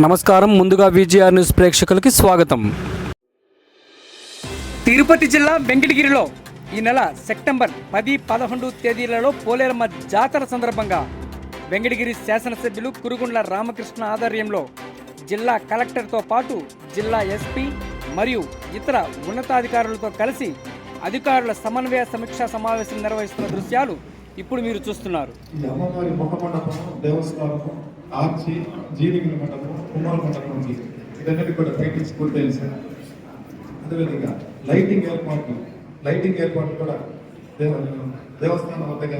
నమస్కారం. ముందుగా VGR news ప్రేక్షకులకి స్వాగతం. తిరుపతి జిల్లా వెంకటగిరిలో ఈ నెల సెప్టెంబర్ పది పదకొండు తేదీలలో పోలేరమ్మ జాతర సందర్భంగా వెంకటగిరి శాసనసభ్యులు కురుగుండ్ల రామకృష్ణ ఆధ్వర్యంలో జిల్లా కలెక్టర్తో పాటు జిల్లా ఎస్పీ మరియు ఇతర ఉన్నతాధికారులతో కలిసి అధికారుల సమన్వయ సమీక్షా సమావేశం నిర్వహిస్తున్న దృశ్యాలు ఇప్పుడు మీరు చూస్తున్నారు. ఈ అమ్మవారి మొక్క మండపం దేవస్థానం ఆర్చి జీవిగిరి మండపం కుమార మండపం ఉంది. ఇదన్నిటి కూడా పెయింటింగ్స్ పూర్తయింది సార్. అదేవిధంగా లైటింగ్ ఏర్పాట్లు లైటింగ్ ఏర్పాట్లు కూడా దేవ దేవస్థానం వద్దగా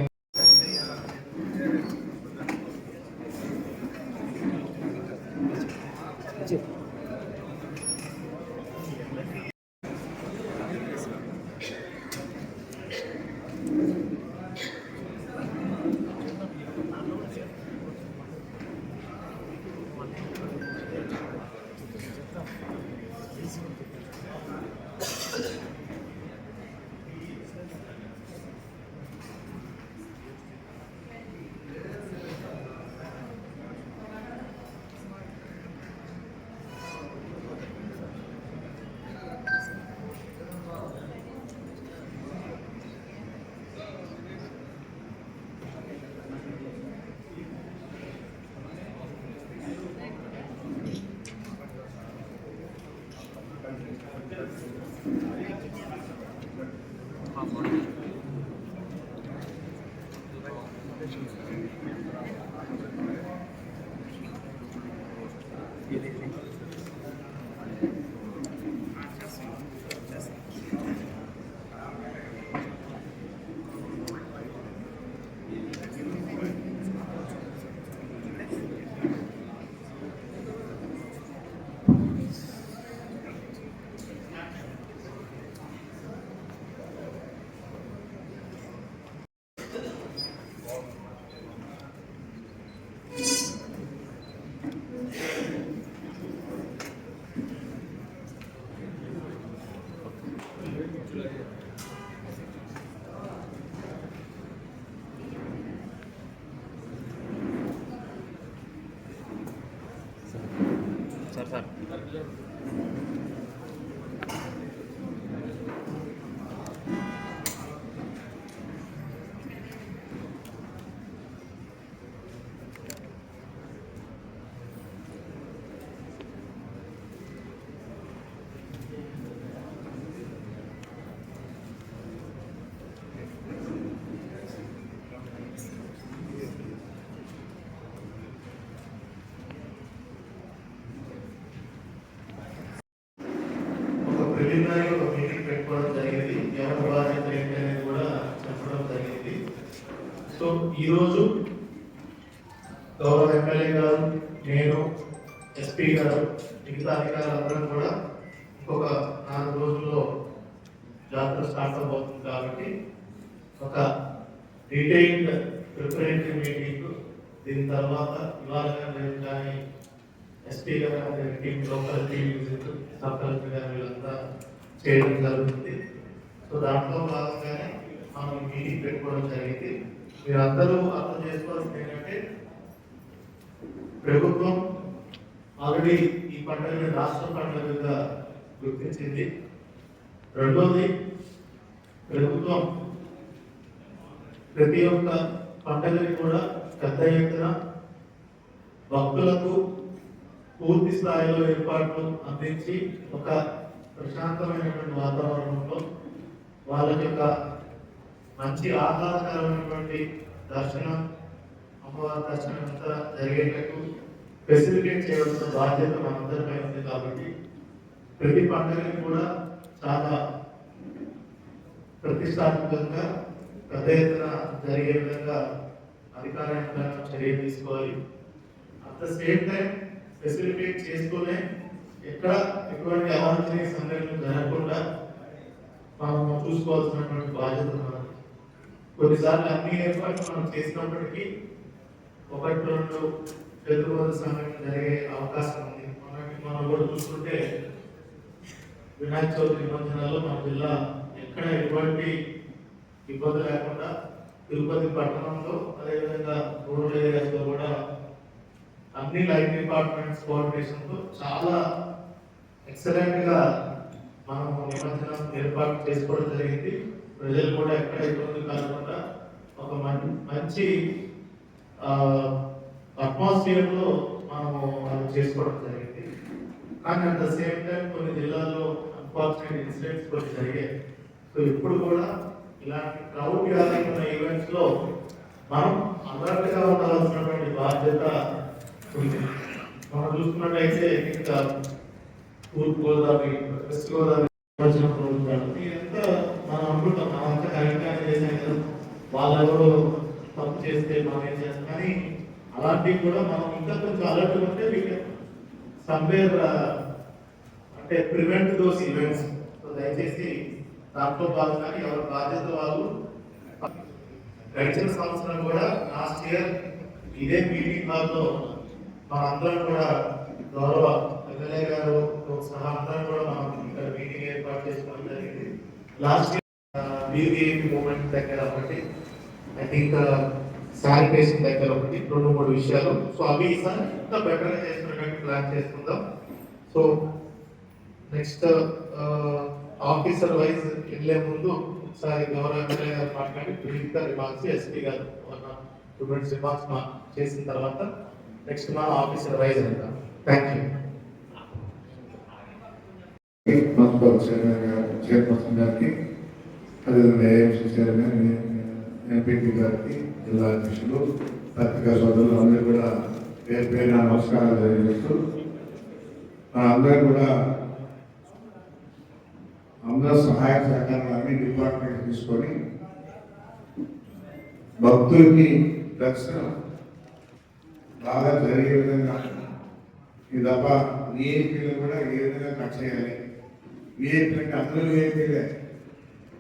డీటెయిల్డ్ ప్రిపరేటరీ మీటింగ్ దీని తర్వాత ఇవాళ కానీ రేపు కానీ ఎస్పీ గారు team local team visit sub collector గారు వీళ్ళంతా చేయడం జరుగుతుంది. సో దాంట్లో భాగంగానే మనం మీటింగ్ పెట్టుకోవడం జరిగింది. మీరందరూ అర్థం చేసుకోవాల్సింది ఏంటంటే ప్రభుత్వం ఆల్రెడీ ఈ పండుగని రాష్ట్ర పంటలుగా గుర్తించింది. రెండోది ప్రభుత్వం ప్రతి ఒక్క పండుగని కూడా పెద్ద ఎత్తున భక్తులకు పూర్తి స్థాయిలో ఏర్పాట్లు అందించి ఒక ప్రశాంతమైనటువంటి వాతావరణంలో వాళ్ళ యొక్క మంచి ఆహ్లాదకరమైనటువంటి దర్శనం అమ్మవారి దర్శనం అంతా జరిగేటట్టు ఫెసిలిటేట్ చేయవలసిన బాధ్యత మనందరిపై ఉంది కాబట్టి ప్రతి పండుగని కూడా చాలా ప్రతిష్టాత్మకంగా పెద్ద ఎత్తున జరిగే విధంగా అధికార యంత్రాంగం చర్య తీసుకోవాలి. At the same time facilitate చేసుకునే ఎక్కడ ఎటువంటి అవాంఛనీయ సంఘటనలు జరగకుండా మనం చూసుకోవాల్సినటువంటి బాధ్యత మనం. కొన్నిసార్లు అన్ని ఏర్పాట్లు మనం చేసినప్పటికీ ఒకటి రెండు పెద్దవారి సంఘటన జరిగే అవకాశం ఉంది. మనకి మనం కూడా చూసుకుంటే వినాయక చవితి నిబంధనలో మన జిల్లా ఎక్కడ ఎటువంటి ఇబ్బంది లేకుండా తిరుపతి పట్టణంలో అదేవిధంగా రూరల్ ఏరియాస్లో కూడా అన్ని లైఫ్ డిపార్ట్మెంట్స్ కోఆర్డినేషన్తో చాలా ఎక్సలెంట్గా మనం నిమజ్జనం ఏర్పాటు చేసుకోవడం జరిగింది. ప్రజలు కూడా ఎక్కడ ఇబ్బంది కాకుండా ఒక మంచి అట్మాస్ఫియర్లో మనము అది చేసుకోవడం జరిగింది. కానీ అట్ ద సేమ్ టైం కొన్ని జిల్లాల్లో అన్ఫార్చునేట్ ఇన్సిడెంట్స్ కొన్ని జరిగాయి. సో ఇప్పుడు కూడా ఇలాంటి క్రౌడ్ గ్యాదరింగ్ ఉన్న ఈవెంట్స్లో మనం అలర్ట్గా ఉండాల్సినటువంటి బాధ్యత మనం చూసుకున్నట్లయితే ఇంకా తూర్పు గోదావరి వెస్ట్ గోదావరి ఎంత మనం అనుకుంటాం మనం అంతా చేసాం కదా. వాళ్ళు ఎవరు తప్పు చేస్తే మనం ఏం చేస్తాం? కానీ అలాంటివి కూడా మనం ఇంకా కొంచెం అలర్ట్ ఉంటే సమ్వేర్ అంటే ప్రివెంట్ దోస్ ఈవెంట్స్ దయచేసి దాంట్లో భాగంగానే ఎవరి బాధ్యత వాళ్ళు. గడిచిన సంవత్సరం కూడా లాస్ట్ ఇయర్ ఇదే మీటింగ్ హాల్లో మనందరం కూడా గౌరవ ఎమ్మెల్యే గారు సహా అందరం కూడా మనం ఇక్కడ మీటింగ్ ఏర్పాటు చేసుకోవడం జరిగింది. లాస్ట్ ఇయర్ బీవీఐపీ మూమెంట్ దగ్గర ఒకటి ఐ థింక్ శానిటేషన్ దగ్గర ఒకటి రెండు మూడు విషయాలు. సో అవి ఈసారి ఇంకా బెటర్గా చేసుకునేటట్టు ప్లాన్ చేసుకుందాం. సో నెక్స్ట్ ఆఫీసర్ వైజ్ వెళ్ళే ముందు ఒకసారి గౌరవ ఎమ్మెల్యే గారు మాట్లాడి బ్రీఫ్ రిమార్క్స్ ఎస్పీ గారు స్టూడెంట్స్ రిమార్క్స్ మా చేసిన తర్వాత నెక్స్ట్ మా ఆఫీసర్ వైజ్ వెళ్తాం థ్యాంక్ యూ చైర్పర్సన్ గారికి అదేవిధంగా ఏఎంసీ చైర్మన్ ఎంపీటీ గారికి జిల్లా అధ్యక్షులు పత్రికా సోదరులు అందరూ కూడా పేరు పేరున నమస్కారాలు తెలియజేస్తూ అందరూ కూడా అందరూ సహాయ సహకారాలు అన్ని డిపార్ట్మెంట్ తీసుకొని భక్తులకి దర్శనం బాగా జరిగే విధంగా ఈ తప్ప విఐపీలు కూడా ఏ విధంగా కట్ చేయాలి? విఐపీ అంటే అందరూ విఐపీలే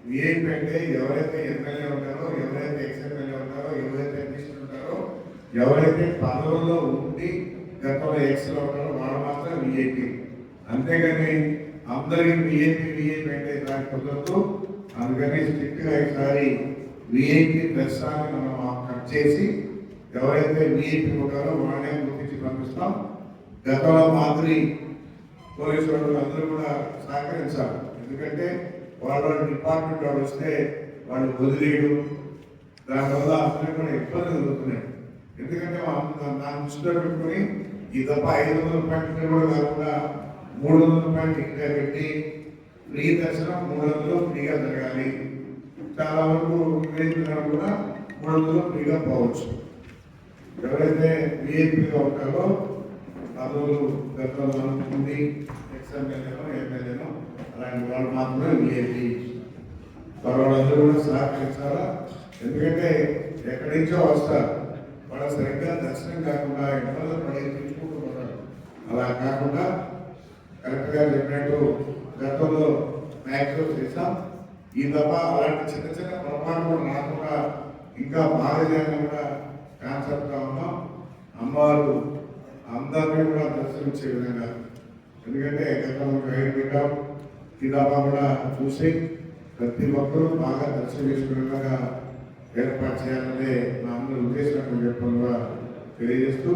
విఐపీ అంటే ఎవరైతే ఎమ్మెల్యే ఉంటారో ఎవరైతే ఎక్స్ఎమ్మెల్యే ఉంటారో ఎవరైతే మినిస్టర్ ఉంటారో ఎవరైతే పదవుల్లో ఉండి గతంలో ఎక్స్ఎల్ ఉంటారో వాళ్ళు మాత్రం విఐపీ అంతేగాని అందరికి విఐపీ విఐపీ అంటే దాని కుదరదు. అందుకని స్ట్రిక్ట్గా ఈసారి విఐపీ దర్శనాన్ని మనం కట్ చేసి ఎవరైతే విఐపీ ఉంటారో వాళ్ళనే గుర్తించి పంపిస్తాం. గతంలో మాదిరి పోలీసు వాళ్ళు అందరూ కూడా సహకరించాలి. ఎందుకంటే వాళ్ళ డిపార్ట్మెంట్ వాళ్ళు వస్తే వాళ్ళు వదిలేయడం దానివల్ల అందరూ కూడా ఇబ్బందులు ఎదుర్కొన్నాయి ఎందుకంటే నా దృష్టిలో పెట్టుకుని ఈ తప్ప ఐదు వందల రూపాయలు కూడా కాకుండా మూడు వందల రూపాయలు టికెట్ పెట్టి ఫ్రీ దర్శనం మూడు వందలు ఫ్రీగా జరగాలి. చాలా వరకు వివేచన కూడా మూడు వందలు ఫ్రీగా పోవచ్చు. ఎవరైతే విఐపీగా ఉంటారో పదవులు గతంలో అనుకుంది ఎక్స్ఎమ్మెల్యేనో ఎమ్మెల్యేనో అలాంటి వాళ్ళు మాత్రమే విఐపీ వాళ్ళందరూ కూడా సహకరించాలా? ఎందుకంటే ఎక్కడి నుంచో వస్తారు. వాళ్ళ సరిగ్గా దర్శనం కాకుండా ఇబ్బందులు పడి అలా కాకుండా కరెక్ట్గా చెప్పినట్టు గతంలో మ్యాక్సిమం చేసాం ఈ తప్ప అలాంటి చిన్న చిన్న పొరపాటు కూడా రాకుండా ఇంకా బాగా కూడా కాన్సెప్ట్గా ఉన్నాం. అమ్మవారు అందరినీ కూడా దర్శించే విధంగా. ఎందుకంటే గతంలో గైడ్ పెట్టాం? ఈ తప్ప కూడా చూసి ప్రతి ఒక్కరూ బాగా దర్శనం చేసుకునే విధంగా ఏర్పాటు చేయాలనే మా అందరి ఉద్దేశం చెప్పడం కూడా తెలియజేస్తూ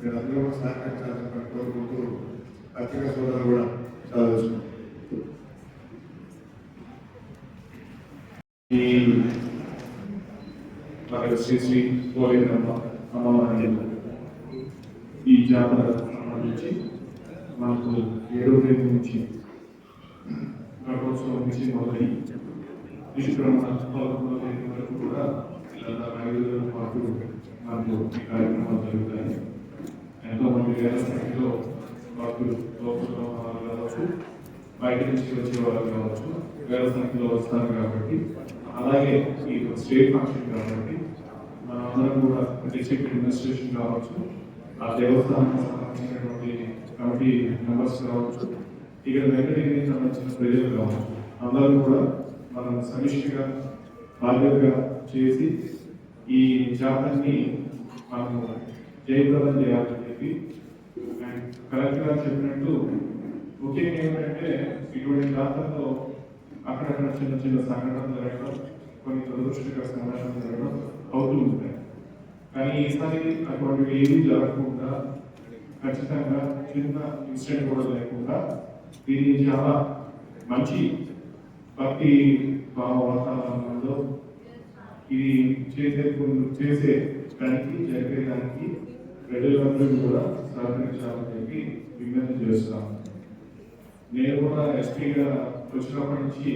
మీరు అందరూ కూడా సహకరించాలని పత్రికా సోదరులు కూడా చదువుతున్నాం ఈ మనకు శ్రీ శ్రీ పోలేరమ్మ అమ్మవారి ఈ జాతర సంబంధించి మనకు ఏడో తేదీ నుంచి రథోత్సవం నుంచి మొదలై విశ్వకర్మ పదకొండవ తేదీ వరకు కూడా ఇలా ఐదు రోజుల పాటు మనకు ఈ కార్యక్రమాలు జరుగుతాయి ఎంతో మంది వేల సంఖ్యలో భక్తులు లోపల వాళ్ళు కావచ్చు బయట నుంచి వచ్చే వాళ్ళు కావచ్చు వేల సంఖ్యలో వస్తారు కాబట్టి అలాగే ఈ స్టేట్ ఫంక్షన్ కాబట్టి మనందరం అందరం కూడా డిస్ట్రిక్ట్ అడ్మినిస్ట్రేషన్ కావచ్చు ఆ దేవస్థానం సంబంధించినటువంటి కమిటీ మెంబర్స్ కావచ్చు ఇక్కడ వెంకటగిరికి సంబంధించిన ప్రజలు కావచ్చు అందరూ కూడా మనం సమిష్టిగా బాధ్యతగా చేసి ఈ జాతాన్ని మనము జయప్రదం చేయాలి. కలెక్టర్ గారు చెప్పినట్టు ముఖ్యంగా ఏమిటంటే ఇటువంటి ప్రాంతంలో అక్కడక్కడ చిన్న చిన్న సంఘటనలు జరగడం కొన్ని దురదృష్టకర సంఘటనలు జరగడం అవుతూ ఉంటాయి. కానీ ఈసారి అటువంటివి ఏమీ జరగకుండా ఖచ్చితంగా చిన్న ఇన్సిడెంట్ కూడా లేకుండా దీన్ని చాలా మంచి భక్తి భావ వాతావరణంలో ఇది చేసే చేసే దానికి జరిపేదానికి ప్రజలందరూ కూడా సహకరించాలని చెప్పి విజ్ఞప్తి చేస్తాను నేను కూడా ఎస్పీగా వచ్చినప్పటి నుంచి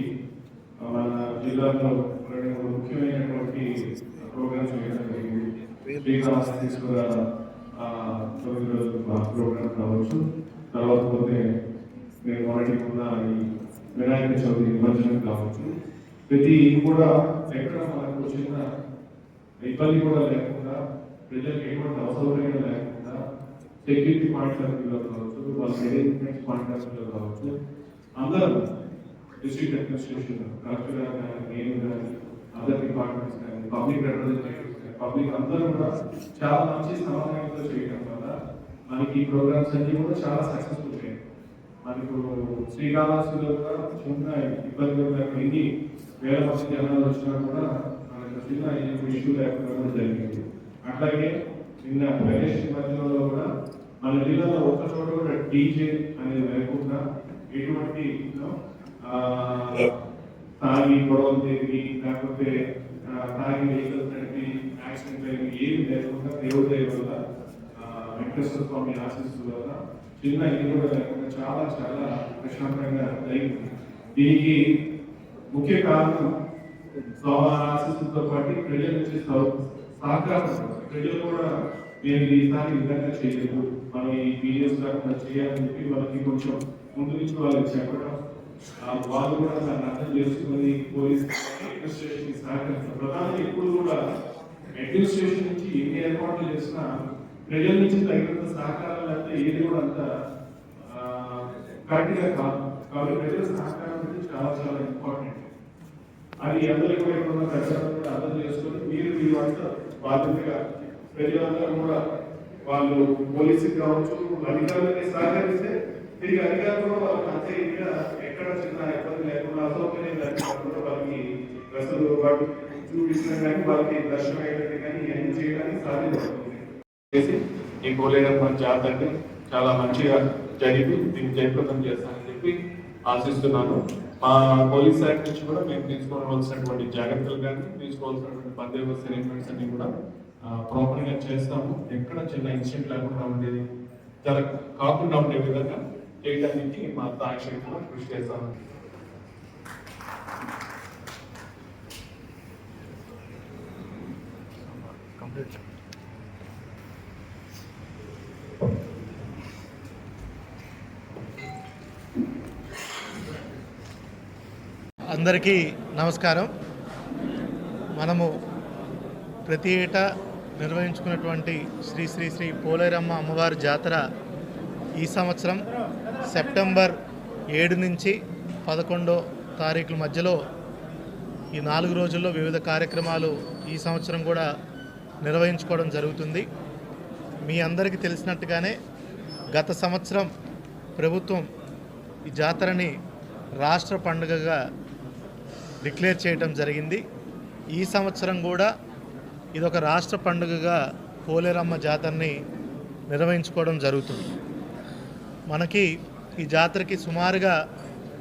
మన జిల్లాలో రెండు మూడు ముఖ్యమైనటువంటి ప్రోగ్రామ్స్ చేయడం జరిగింది. శ్రీకాళహస్తీశ్వర ఆ, తొమ్మిది రోజుల ప్రోగ్రామ్ కావచ్చు. తర్వాత పోతే మేము మొదటి ఉన్న ఈ వినాయక చవితి నిమజ్జనం కావచ్చు. ప్రతి కూడా ఎక్కడ మనకు చిన్న ఇబ్బంది కూడా లేకుండా ప్రజలకు ఎటువంటి అవసరమైన లేకుండా సెక్యూరిటీ పాయింట్ ఆఫ్ వ్యూలో కావచ్చు వాళ్ళ మేనేజ్మెంట్ పాయింట్ ఆఫ్ వ్యూలో కావచ్చు అందరూ డిస్ట్రిక్ట్ అడ్మినిస్ట్రేషన్ కలెక్టర్ గారు కానీ నేను కానీ అదర్ డిపార్ట్మెంట్స్ కానీ పబ్లిక్ రిప్రజెంటేటివ్స్ కానీ పబ్లిక్ అందరూ కూడా చాలా మంచి సమన్వయంతో చేయడం వల్ల మనకి ఈ ప్రోగ్రామ్స్ అన్ని కూడా చాలా సక్సెస్ఫుల్ అయ్యాయి. మనకు శ్రీకాళహస్తిలో కూడా చిన్న ఇబ్బంది లేకుండా ఎన్ని వేల మంది జనాలు వచ్చినా కూడా మనకు చిన్న ఇష్యూ లేకుండా కూడా జరిగింది. అట్లాగే నిన్న గణేష్ మధ్యలో కూడా మన జిల్లాలో ఒక్క చోట కూడా డీజే అనేది లేకుండా ఎటువంటి తాగి గొడవలు జరిగి లేకపోతే తాగి వెహికల్స్ నడిపి యాక్సిడెంట్ అయ్యి ఏమి లేకుండా దేవుడి వల్ల వెంకటేశ్వర స్వామి ఆశీస్సుల వల్ల చిన్న ఇది కూడా లేకుండా చాలా చాలా ప్రశాంతంగా జరిగింది. దీనికి ముఖ్య కారణం స్వామి ఆశీస్సులతో పాటు ప్రజల నుంచి సహ- సహకారం. ప్రజలు కూడా నేను ఈసారి విధంగా చేయలేదు. మనం ఈ వీడియోస్ కాకుండా చేయాలని చెప్పి వాళ్ళకి కొంచెం ముందు నుంచి వాళ్ళకి చెప్పడం వాళ్ళు కూడా దాన్ని అర్థం చేసుకుని పోలీస్ అడ్మినిస్ట్రేషన్ సహకరించారు ప్రధానంగా ఇప్పుడు కూడా అడ్మినిస్ట్రేషన్ నుంచి ఎన్ని ఏర్పాట్లు చేసినా ప్రజల నుంచి తగినంత సహకారం లేకపోతే ఏది కూడా అంత కరెక్ట్గా కాదు. కాబట్టి ప్రజల సహకారం అనేది చాలా చాలా ఇంపార్టెంట్. అది అందరికీ కూడా ఇక్కడ ఉన్న ప్రజలందరూ అర్థం చేసుకొని మీరు మీ వంట బాధ్యతగా ప్రజలందరూ కూడా వాళ్ళు పోలీసు కావచ్చు అధికారులకి సహకరిస్తే తిరిగి అధికారులు వాళ్ళకి అంతే ఇదిగా ఎక్కడ చిన్న ఇబ్బంది లేకుండా అసౌకర్యం లేకుండా వాళ్ళకి అసలు వాటి చూపించడం కానీ వాళ్ళకి దర్శనం అయ్యేది కానీ ఇవన్నీ చేయడానికి సాధ్యపడుతుంది. చేసి ఈ పోలేరమ్మ జాతరని చాలా మంచిగా జరిపి దీన్ని జయప్రదం చేస్తానని చెప్పి ఆశిస్తున్నాను. మా పోలీస్ శాఖ నుంచి కూడా మేము తీసుకోవాల్సినటువంటి జాగ్రత్తలు కానీ తీసుకోవాల్సినటువంటి బందోబస్తు అరేంజ్మెంట్స్ అన్ని కూడా ప్రాపర్గా చేస్తాము. ఎక్కడ చిన్న ఇన్సిడెంట్ లేకుండా ఉండేది కాకుండా ఉండే విధంగా చేయడానికి మా సాయశక్తిలో కృషి చేస్తాము. అందరికీ నమస్కారం. మనము ప్రతి ఏటా నిర్వహించుకున్నటువంటి శ్రీ శ్రీ శ్రీ పోలేరమ్మ అమ్మవారి జాతర ఈ సంవత్సరం సెప్టెంబర్ ఏడు నుంచి పదకొండో తారీఖుల మధ్యలో ఈ నాలుగు రోజుల్లో వివిధ కార్యక్రమాలు ఈ సంవత్సరం కూడా నిర్వహించుకోవడం జరుగుతుంది. మీ అందరికీ తెలిసినట్టుగానే గత సంవత్సరం ప్రభుత్వం ఈ జాతరని రాష్ట్ర పండుగగా డిక్లేర్ చేయడం జరిగింది. ఈ సంవత్సరం కూడా ఇదొక రాష్ట్ర పండుగగా పోలేరమ్మ జాతరని నిర్వహించుకోవడం జరుగుతుంది. మనకి ఈ జాతరకి సుమారుగా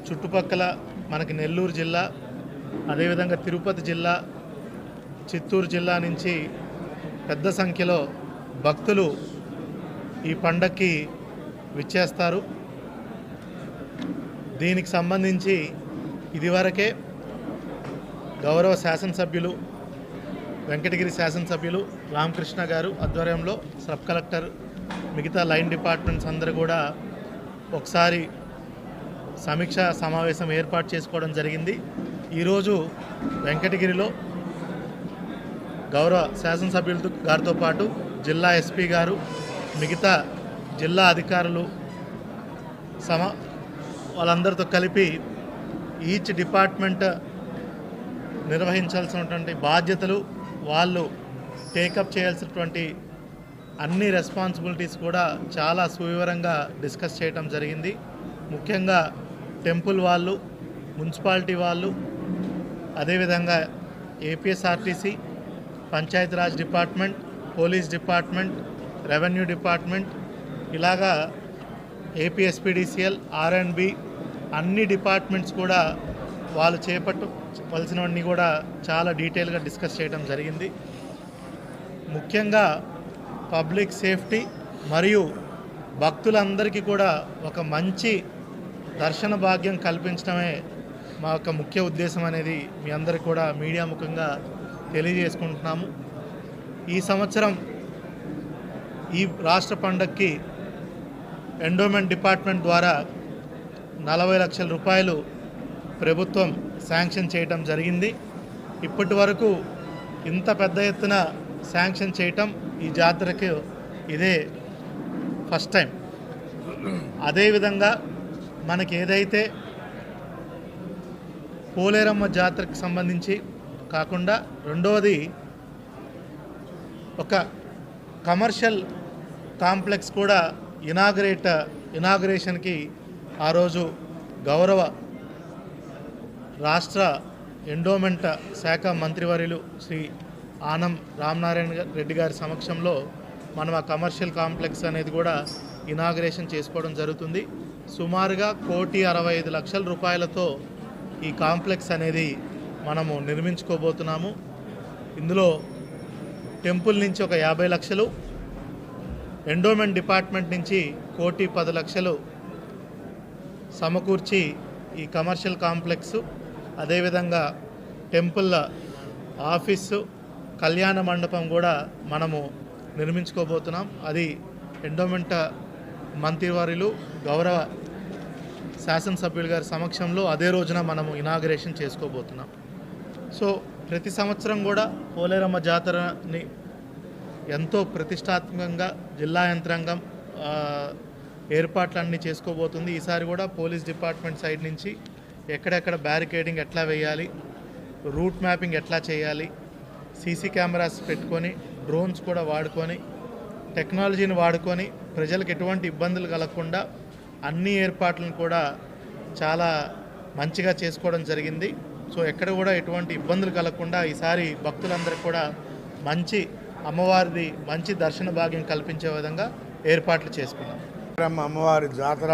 చుట్టుపక్కల మనకి నెల్లూరు జిల్లా అదేవిధంగా తిరుపతి జిల్లా చిత్తూరు జిల్లా నుంచి పెద్ద సంఖ్యలో భక్తులు ఈ పండక్కి విచ్చేస్తారు. దీనికి సంబంధించి ఇదివరకే గౌరవ శాసనసభ్యులు వెంకటగిరి శాసనసభ్యులు రామకృష్ణ గారు ఆధ్వర్యంలో సబ్ కలెక్టర్ మిగతా లైన్ డిపార్ట్మెంట్స్ అందరూ కూడా ఒకసారి సమీక్ష సమావేశం ఏర్పాటు చేసుకోవడం జరిగింది. ఈరోజు వెంకటగిరిలో గౌరవ శాసనసభ్యులతో గారితో పాటు జిల్లా ఎస్పీ గారు మిగతా జిల్లా అధికారులు సమ వాళ్ళందరితో కలిపి ఈచ్ డిపార్ట్మెంట్ నిర్వహించాల్సినటువంటి బాధ్యతలు వాళ్ళు టేకప్ చేయాల్సినటువంటి అన్ని రెస్పాన్సిబిలిటీస్ కూడా చాలా సువివరంగా డిస్కస్ చేయడం జరిగింది. ముఖ్యంగా టెంపుల్ వాళ్ళు మున్సిపాలిటీ వాళ్ళు అదేవిధంగా APSRTC Panchayati Raj department police department revenue department ఇలాగా ఏపీఎస్పీడీసీఎల్ ఆర్ఎండ్బి అన్ని డిపార్ట్మెంట్స్ కూడా వాళ్ళు చేపట్టు చెప్పాల్సినవన్నీ కూడా చాలా డీటెయిల్గా డిస్కస్ చేయడం జరిగింది. ముఖ్యంగా పబ్లిక్ సేఫ్టీ మరియు భక్తులందరికీ కూడా ఒక మంచి దర్శన భాగ్యం కల్పించడమే మా యొక్క ముఖ్య ఉద్దేశం అనేది మీ అందరికి కూడా మీడియా ముఖంగా తెలియజేసుకుంటున్నాము. ఈ సంవత్సరం ఈ రాష్ట్ర పండగకి ఎండోమెంట్ డిపార్ట్మెంట్ ద్వారా నలభై లక్షల రూపాయలు ప్రభుత్వం శాంక్షన్ చేయటం జరిగింది. ఇప్పటి వరకు ఇంత పెద్ద ఎత్తున శాంక్షన్ చేయటం ఈ జాతరకు ఇదే ఫస్ట్ టైం. అదేవిధంగా మనకి ఏదైతే పోలేరమ్మ జాతరకు సంబంధించి కాకుండా రెండవది ఒక కమర్షియల్ కాంప్లెక్స్ కూడా ఇనాగరేట్ ఇనాగరేషన్కి ఆ రోజు గౌరవ రాష్ట్ర ఎండోమెంట్ శాఖ మంత్రివర్యులు శ్రీ ఆనం రామనారాయణ రెడ్డి గారి సమక్షంలో మనం ఆ కమర్షియల్ కాంప్లెక్స్ అనేది కూడా ఇనాగ్రేషన్ చేసుకోవడం జరుగుతుంది. సుమారుగా కోటి అరవై ఐదు లక్షల రూపాయలతో ఈ కాంప్లెక్స్ అనేది మనము నిర్మించుకోబోతున్నాము. ఇందులో టెంపుల్ నుంచి ఒక యాభై లక్షలు ఎండోమెంట్ డిపార్ట్మెంట్ నుంచి కోటి పది లక్షలు సమకూర్చి ఈ కమర్షియల్ కాంప్లెక్స్ అదేవిధంగా టెంపుల్ ఆఫీసు కళ్యాణ మండపం కూడా మనము నిర్మించుకోబోతున్నాం. అది ఎండోమెంట మంత్రివారిలు గౌరవ శాసనసభ్యులు గారి సమక్షంలో అదే రోజున మనము ఇనాగరేషన్ చేసుకోబోతున్నాం. సో ప్రతి సంవత్సరం కూడా పోలేరమ్మ జాతరని ఎంతో ప్రతిష్టాత్మకంగా జిల్లా యంత్రాంగం ఏర్పాట్లన్నీ చేసుకోబోతుంది. ఈసారి కూడా పోలీస్ డిపార్ట్మెంట్ సైడ్ నుంచి ఎక్కడెక్కడ బ్యారికేడింగ్ ఎట్లా వేయాలి? రూట్ మ్యాపింగ్ ఎట్లా చేయాలి? సీసీ కెమెరాస్ పెట్టుకొని డ్రోన్స్ కూడా వాడుకొని టెక్నాలజీని వాడుకొని ప్రజలకు ఎటువంటి ఇబ్బందులు కలగకుండా అన్ని ఏర్పాట్లను కూడా చాలా మంచిగా చేసుకోవడం జరిగింది. సో ఎక్కడ కూడా ఎటువంటి ఇబ్బందులు కలగకుండా ఈసారి భక్తులందరికీ కూడా మంచి అమ్మవారిది మంచి దర్శన భాగ్యం కల్పించే విధంగా ఏర్పాట్లు చేసుకున్నాం. అమ్మవారి జాతర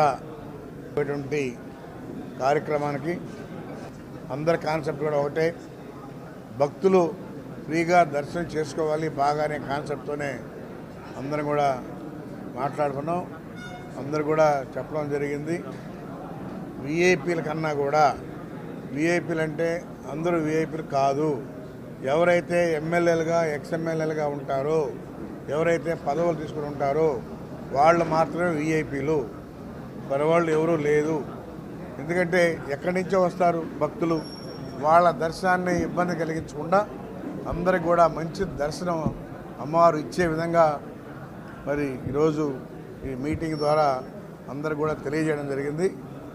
అటువంటి కార్యక్రమానికి అందరి కాన్సెప్ట్ కూడా ఒకటే. భక్తులు ఫ్రీగా దర్శనం చేసుకోవాలి బాగానే కాన్సెప్ట్తోనే అందరం కూడా మాట్లాడుకున్నాం. అందరు కూడా చెప్పడం జరిగింది. విఐపీల కన్నా కూడా విఐపీలు అంటే అందరూ విఐపీలు కాదు. ఎవరైతే ఎమ్మెల్యేలుగా ఎక్స్ఎమ్మెల్యేలుగా ఉంటారో ఎవరైతే పదవులు తీసుకుని ఉంటారో వాళ్ళు మాత్రమే విఐపీలు పరవాళ్ళు ఎవరూ లేదు. ఎందుకంటే ఎక్కడి నుంచో వస్తారు భక్తులు వాళ్ళ దర్శనాన్ని ఇబ్బంది కలిగించకుండా అందరికి కూడా మంచి దర్శనం అమ్మవారు ఇచ్చే విధంగా మరి ఈరోజు ఈ మీటింగ్ ద్వారా అందరు కూడా తెలియజేయడం జరిగింది.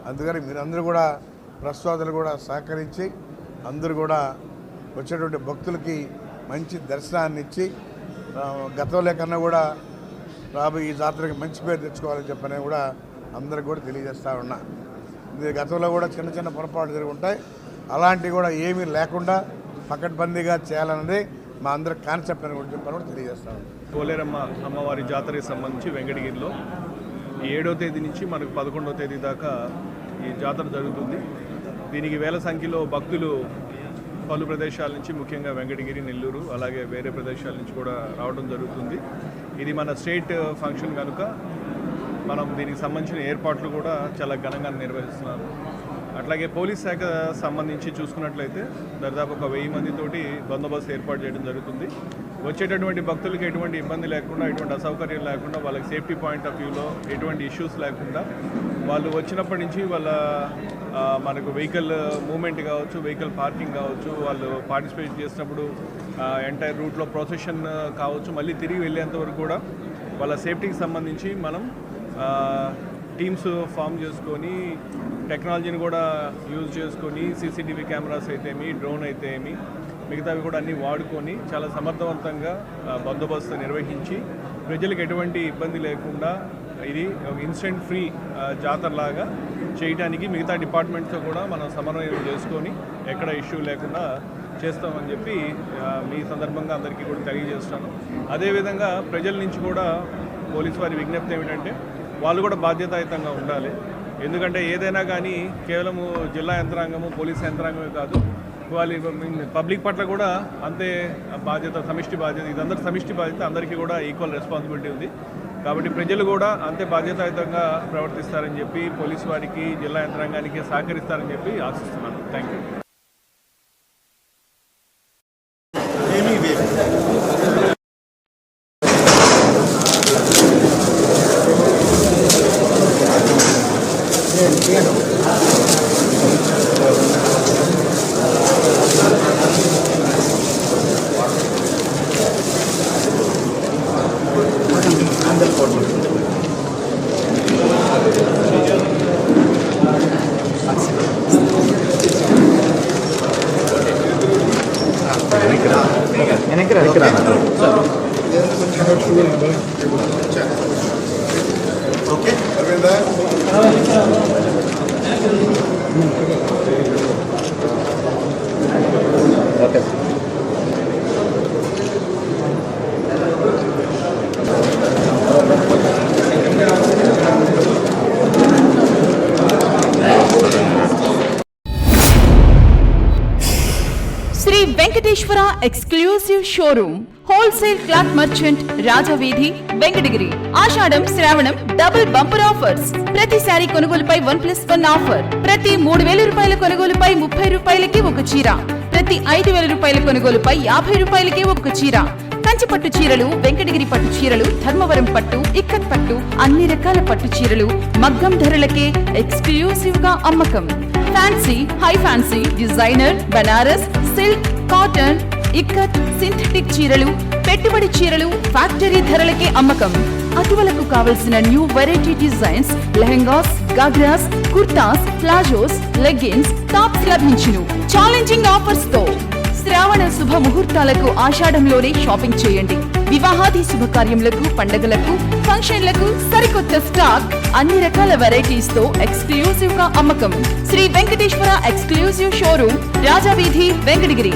అందుకని మీరందరూ కూడా ప్రస్వాదులు కూడా సహకరించి అందరూ కూడా వచ్చేటువంటి భక్తులకి మంచి దర్శనాన్ని ఇచ్చి గతంలో కన్నా కూడా రాబోయే ఈ జాతరకి మంచి పేరు తెచ్చుకోవాలని చెప్పని కూడా అందరికి కూడా తెలియజేస్తా ఉన్నా. గతంలో కూడా చిన్న చిన్న పొరపాటు జరిగి ఉంటాయి. అలాంటివి కూడా ఏమీ లేకుండా పకడ్బందీగా చేయాలన్నది మా అందరి కాన్సెప్ట్ అని కూడా చెప్పని కూడా తెలియజేస్తాను కోలేరమ్మ అమ్మవారి జాతరకి సంబంధించి వెంకటగిరిలో ఈ ఏడో తేదీ నుంచి మనకు పదకొండో తేదీ దాకా ఈ జాతర జరుగుతుంది. దీనికి వేల సంఖ్యలో భక్తులు పలు ప్రదేశాల నుంచి ముఖ్యంగా వెంకటగిరి నెల్లూరు అలాగే వేరే ప్రదేశాల నుంచి కూడా రావడం జరుగుతుంది. ఇది మన స్టేట్ ఫంక్షన్ కనుక మనం దీనికి సంబంధించిన ఏర్పాట్లు కూడా చాలా ఘనంగా నిర్వహిస్తున్నాం అట్లాగే పోలీస్ శాఖ సంబంధించి చూసుకున్నట్లయితే దాదాపు ఒక వెయ్యి మందితోటి బందోబస్తు ఏర్పాటు చేయడం జరుగుతుంది. వచ్చేటటువంటి భక్తులకు ఎటువంటి ఇబ్బంది లేకుండా ఎటువంటి అసౌకర్యం లేకుండా వాళ్ళకి సేఫ్టీ పాయింట్ ఆఫ్ వ్యూలో ఎటువంటి ఇష్యూస్ లేకుండా వాళ్ళు వచ్చినప్పటి నుంచి వాళ్ళ మనకు వెహికల్ మూమెంట్ కావచ్చు వెహికల్ పార్కింగ్ కావచ్చు వాళ్ళు పార్టిసిపేట్ చేసినప్పుడు ఎంటైర్ రూట్లో ప్రొసెషన్ కావచ్చు మళ్ళీ తిరిగి వెళ్ళేంత వరకు కూడా వాళ్ళ సేఫ్టీకి సంబంధించి మనం టీమ్స్ ఫామ్ చేసుకొని టెక్నాలజీని కూడా యూజ్ చేసుకొని సీసీటీవీ కెమెరాస్ అయితేమి డ్రోన్ అయితే ఏమి మిగతావి కూడా అన్నీ వాడుకొని చాలా సమర్థవంతంగా బందోబస్తు నిర్వహించి ప్రజలకు ఎటువంటి ఇబ్బంది లేకుండా ఇది ఒక ఇన్స్టెంట్ ఫ్రీ జాతరలాగా చేయడానికి మిగతా డిపార్ట్మెంట్స్తో కూడా మనం సమన్వయం చేసుకొని ఎక్కడ ఇష్యూ లేకుండా చేస్తామని చెప్పి మీ సందర్భంగా అందరికీ కూడా తెలియజేస్తాను. అదేవిధంగా ప్రజల నుంచి కూడా పోలీస్ వారి విజ్ఞప్తి ఏమిటంటే వాళ్ళు కూడా బాధ్యతాయుతంగా ఉండాలి. ఎందుకంటే ఏదైనా కానీ కేవలము జిల్లా యంత్రాంగము పోలీస్ యంత్రాంగమే కాదు వాళ్ళు పబ్లిక్ పట్ల కూడా అంతే బాధ్యత సమిష్టి బాధ్యత ఇదందరూ సమిష్టి బాధ్యత అందరికీ కూడా ఈక్వల్ రెస్పాన్సిబిలిటీ ఉంది. కాబట్టి ప్రజలు కూడా అంతే బాధ్యతాయుతంగా ప్రవర్తిస్తారని చెప్పి పోలీసు వారికి జిల్లా యంత్రాంగానికి సహకరిస్తారని చెప్పి ఆశిస్తున్నాను. Thank you Shri Venkateswara exclusive showroom wholesale cloth merchant Rajaveedhi Venkatagiri ఆషాఢం శ్రావణం డబుల్ బంపర్ ఆఫర్స్ ప్రతి శారీ కొనుగోలుపై వన్ ప్లస్ వన్ ఆఫర్. ప్రతి మూడు వేల రూపాయల కొనుగోలుపై ముప్పై రూపాయలకి ఒక చీర. ప్రతి ఐదు వేల రూపాయల కొనుగోలుపై యాభై రూపాయలకి ఒక చీర. కంచి పట్టు చీరలు వెంకటగిరి పట్టు చీరలు ధర్మవరం పట్టు ఇక్కత్ పట్టు అన్ని రకాల పట్టు చీరలు మగ్గం ధరలకే ఎక్స్క్లూసివ్గా అమ్మకం. Fancy high fancy designer Banaras silk cotton ikat synthetic చీరలు పెట్టుబడి చీరలు ఫ్యాక్టరీ ధరలకే అమ్మకం. అటువలకు కావలసిన new variety designs lehengas ghagras kurtas palazzos leggings tops లభించును. ఛాలెంజింగ్ ఆఫర్స్తో. శ్రావణ శుభ ముహూర్తాలకు ఆషాఢంలోనే షాపింగ్ చేయండి. వివాహాది శుభకార్యములకు పండగలకు ఫంక్షన్లకు సరికొత్త స్టాక్ అన్ని రకాల వెరైటీస్తో ఎక్స్క్లూజివ్గా అమ్మకం. Shri Venkateswara exclusive showroom Rajaveedhi Venkatagiri.